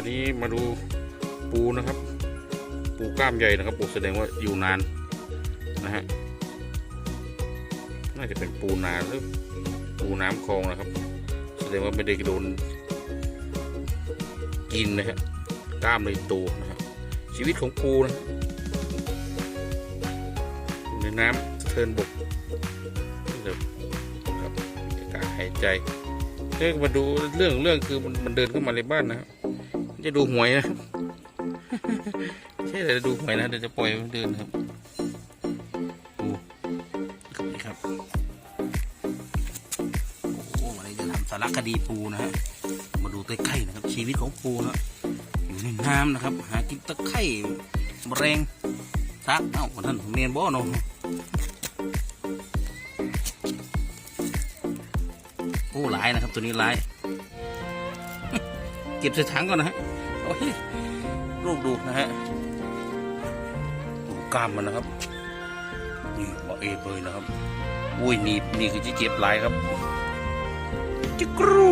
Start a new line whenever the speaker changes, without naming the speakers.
วันนี้มาดูปูนะครับ ปูกล้ามใหญ่นะครับปูแสดงว่าอยู่นานนะฮะน่าจะเป็นปูนาหรือปูน้ำคลองนะครับ แสดงว่าไม่ได้โดนกินนะฮะกล้ามเลยโตนะฮะชีวิตของปูนะในน้ำสะเทินบกนี่เลยครับการหายใจเรื่องมาดูเรื่องเรื่องคือมันเดินเข้ามาในบ้านนะครับ จะดูหวยนะใช่เลยดูหวยนะเดี๋ยวจะปล่อยมันเดินครับปูนี่ครับโอ้วันนี้จะทำสารคดีปูนะฮะมาดูใกล้ๆนะครับ ชีวิตของปูนะอยู่ในน้ำนะครับ หากินตะไคร่แมลงซักเอ้าท่านเมียนบ่เนาะโอ้หลายนะครับตัวนี้หลาย เก็บใส่ถังก่อนนะฮะโอ้ยรูปดูนะฮะดูกล้ามมันนะครับ นี่บอเอเลยนะครับ อุ้ยนี่นี่คือที่เก็บหลายครับจิกรู